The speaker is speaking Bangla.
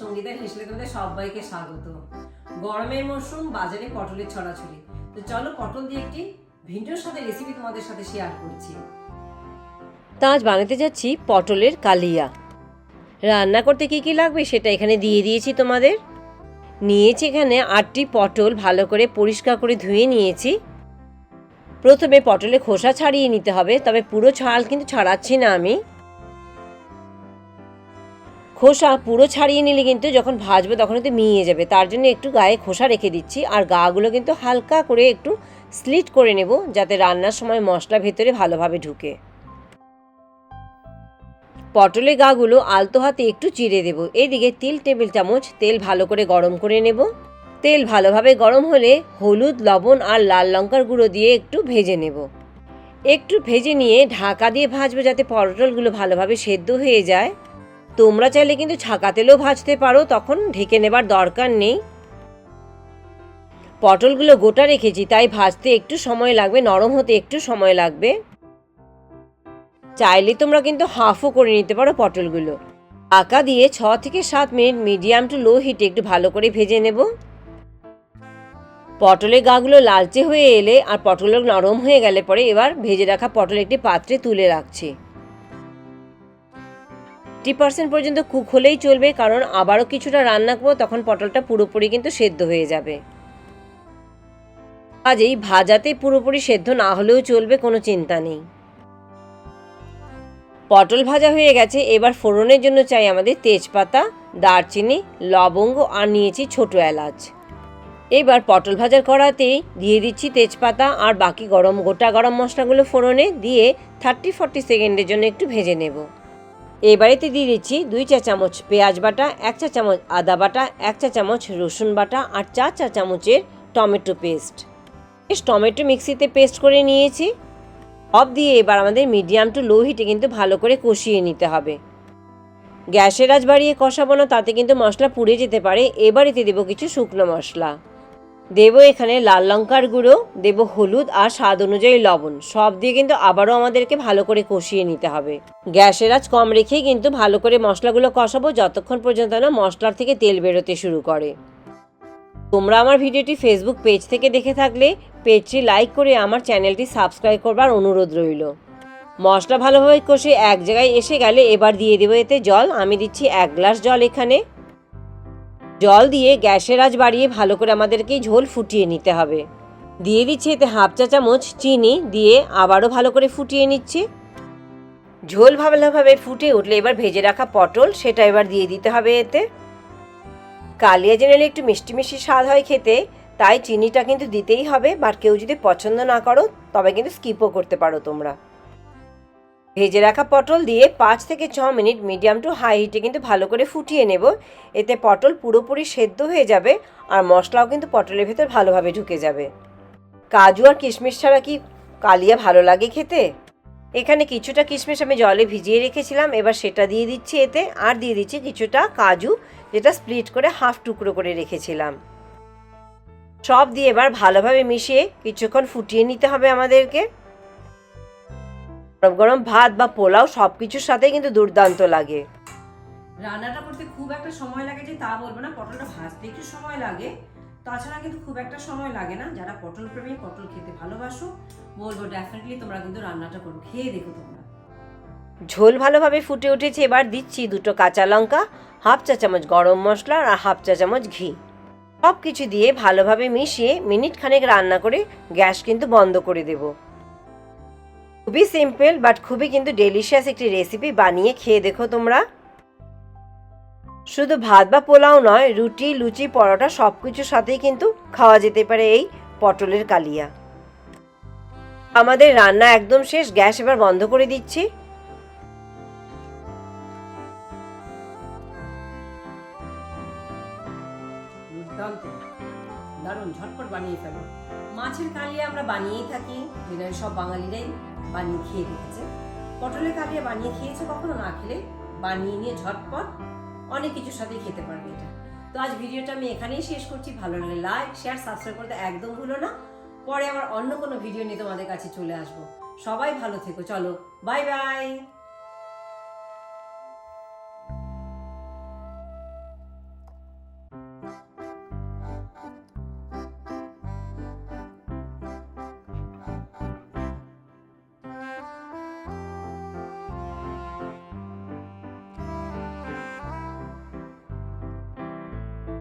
সঙ্গীতের হেসলে তোমাদের সবাইকে স্বাগত। গরমের মরশুম, বাজারে পটলের ছড়াছড়ি। তো চলো পটল দিয়ে একটি ভিন্ডিওর সাথে রেসিপি তোমাদের সাথে শেয়ার করছি। তা আজ বানাতে যাচ্ছি পটলের কালিয়া। রান্না করতে কি কি লাগবে সেটা এখানে দিয়ে দিয়েছি তোমাদের। নিয়েছি এখানে আটটি পটল ভালো করে পরিষ্কার করে ধুয়ে নিয়েছি। প্রথমে পটলের খোসা ছাড়িয়ে নিতে হবে, তবে পুরো ছাল কিন্তু ছাড়াচ্ছি না আমি। খোসা পুরো ছাড়িয়ে নিলে কিন্তু যখন ভাজবো তখন কিন্তু মিয়ে যাবে। তার জন্য একটু গায়ে খোসা রেখে দিচ্ছি আর গাগুলো কিন্তু হালকা করে একটু স্লিট করে নেব যাতে রান্নার সময় মশলা ভেতরে ভালোভাবে ঢুকে। পটলের গাগুলো আলতো হাতে একটু চিড়ে দেব। এদিকে তিল টেবিল চামচ তেল ভালো করে গরম করে নেব। তেল ভালোভাবে গরম হলে হলুদ, লবণ আর লাল লঙ্কার গুঁড়ো দিয়ে একটু ভেজে নেব। একটু ভেজে নিয়ে ঢাকা দিয়ে ভাজবো যাতে পটলগুলো ভালোভাবে সেদ্ধ হয়ে যায়। তোমরা চাইলে কিন্তু ছাকা তেলেও ভাজতে পারো, তখন ঢেকে নেবার দরকার নেই। পটলগুলো গোটা রেখেছি, তাই ভাজতে একটু সময় লাগবে, নরম হতে একটু সময় লাগবে। চাইলে তোমরা কিন্তু হাফও করে নিতে পারো পটলগুলো। আঁকা দিয়ে ছ থেকে সাত মিনিট মিডিয়াম টু লো হিটে একটু ভালো করে ভেজে নেব। পটলের গাগুলো লালচে হয়ে এলে আর পটলগুলো নরম হয়ে গেলে পরে এবার ভেজে রাখা পটল একটি পাত্রে তুলে রাখছি। ফিফটি পার্সেন্ট পর্যন্ত কুক হলেই চলবে, কারণ আবারও কিছুটা রান্না করব তখন পটলটা পুরোপুরি কিন্তু সেদ্ধ হয়ে যাবে। কাজেই ভাজাতে পুরোপুরি সেদ্ধ না হলেও চলবে, কোনো চিন্তা নেই। পটল ভাজা হয়ে গেছে, এবার ফোড়নের জন্য চাই আমাদের তেজপাতা, দারচিনি, লবঙ্গ আর নিয়েছি ছোট এলাচ। এবার পটল ভাজার কড়াতেই দিয়ে দিচ্ছি তেজপাতা আর বাকি গরম গোটা গরম মশলাগুলো ফোড়নে দিয়ে থার্টি ফর্টি সেকেন্ডের জন্য একটু ভেজে নেব। এবারেতে দিয়ে দিচ্ছি দুই চা চামচ পেঁয়াজ বাটা, এক চা চামচ আদা বাটা, এক চা চামচ রসুন বাটা আর চার চা চামচের টমেটো পেস্ট। বেশ, টমেটো মিক্সিতে পেস্ট করে নিয়েছি। অফ দিয়ে এবার আমাদের মিডিয়াম টু লো হিটে কিন্তু ভালো করে কষিয়ে নিতে হবে। গ্যাসের আজ বাড়িয়ে কষাবো না, তাতে কিন্তু মশলা পুড়ে যেতে পারে। এবারেতে দেবো কিছু শুকনো মশলা। দেবো এখানে লাল লঙ্কার গুঁড়ো, দেব হলুদ আর স্বাদ অনুযায়ী লবণ। সব দিয়ে কিন্তু আবারও আমাদেরকে ভালো করে কষিয়ে নিতে হবে। গ্যাসের আজ কম রেখেই কিন্তু ভালো করে মশলাগুলো কষাবো যতক্ষণ পর্যন্ত না মশলার থেকে তেল বেরোতে শুরু করে। তোমরা আমার ভিডিওটি ফেসবুক পেজ থেকে দেখে থাকলে পেজটি লাইক করে আমার চ্যানেলটি সাবস্ক্রাইব করবার অনুরোধ রইল। মশলা ভালোভাবে কষে এক জায়গায় এসে গেলে এবার দিয়ে দেবো এতে জল। আমি দিচ্ছি এক গ্লাস জল এখানে। জল দিয়ে গ্যাসের আজ বাড়িয়ে ভালো করে আমাদেরকে ঝোল ফুটিয়ে নিতে হবে। দিয়ে দিচ্ছি এতে হাফ চা চামচ চিনি দিয়ে আবারও ভালো করে ফুটিয়ে নিচ্ছি। ঝোল ভালোভাবে ফুটে উঠলে এবার ভেজে রাখা পটল সেটা এবার দিয়ে দিতে হবে এতে। কালিয়া জেনারেলি একটু মিষ্টি মিষ্টি স্বাদ হয় খেতে, তাই চিনিটা কিন্তু দিতেই হবে। বাট কেউ যদি পছন্দ না করো, তবে কিন্তু স্কিপও করতে পারো তোমরা। ভেজে রাখা পটল দিয়ে পাঁচ থেকে ছ মিনিট মিডিয়াম টু হাই হিটে কিন্তু ভালো করে ফুটিয়ে নেব। এতে পটল পুরোপুরি সেদ্ধ হয়ে যাবে আর মশলাও কিন্তু পটলের ভেতর ভালোভাবে ঢুকে যাবে। কাজু আর কিশমিশ ছাড়া কি কালিয়া ভালো লাগে খেতে? এখানে কিছুটা কিশমিশ আমি জলে ভিজিয়ে রেখেছিলাম, এবার সেটা দিয়ে দিচ্ছি এতে, আর দিয়ে দিচ্ছি কিছুটা কাজু, যেটা স্প্লিট করে হাফ টুকরো করে রেখেছিলাম। সব দিয়ে এবার ভালোভাবে মিশিয়ে কিছুক্ষণ ফুটিয়ে নিতে হবে আমাদেরকে। গরম গরম ভাত বা পোলাও সব কিছুর সাথে কিন্তু দুর্দান্ত লাগে। রান্নাটা করতে খুব একটা সময় লাগে যে তা বলব না পটলটা ভাজতে একটু সময় লাগে। তাছাড়া কিন্তু খুব একটা সময় লাগে না। যারা পটল প্রেমী পটল খেতে ভালোবাসো বলব ডেফিনেটলি তোমরা কিন্তু রান্নাটা করো খেয়ে দেখো তোমরা। ঝোল ভালোভাবে ফুটে উঠেছে এবার দিচ্ছি দুটো কাঁচা লঙ্কা হাফ চা চামচ গরম মশলা আর হাফ চা চামচ ঘি। সব কিছু দিয়ে ভালোভাবে মিশিয়ে মিনিট খানেক রান্না করে গ্যাস কিন্তু বন্ধ করে দেব। খুবই সিম্পল বাট খুবই কিন্তু ডেলিশিয়াস একটি রেসিপি বানিয়ে খেয়ে দেখো তোমরা। শুধু ভাত বা পোলাও নয়, রুটি, লুচি, পরোটা সব কিছুর সাথেই কিন্তু খাওয়া যেতে পারে এই পটলের কালিয়া। আমাদের রান্না একদম শেষ, গ্যাস এবার বন্ধ করে দিচ্ছি। দারুণ, ঝটপট বানিয়ে ফেলো। মাছের কালিয়া আমরা বানিয়েই থাকি জেনারেল সব বাঙালিরাই বানিয়ে খেয়ে রেখেছে। পটলের কালিয়া বানিয়ে খেয়েছে কখনো না খেলে বানিয়ে নিয়ে ঝটপট অনেক কিছুর সাথে খেতে পারবে এটা। তো আজ ভিডিওটা আমি এখানেই শেষ করছি। ভালো লাগলে লাইক শেয়ার সাবস্ক্রাইব করতে একদম ভুলো না। পরে আবার অন্য কোনো ভিডিও নিয়ে তোমাদের কাছে চলে আসব। সবাই ভালো থেকো। চলো বাই বাই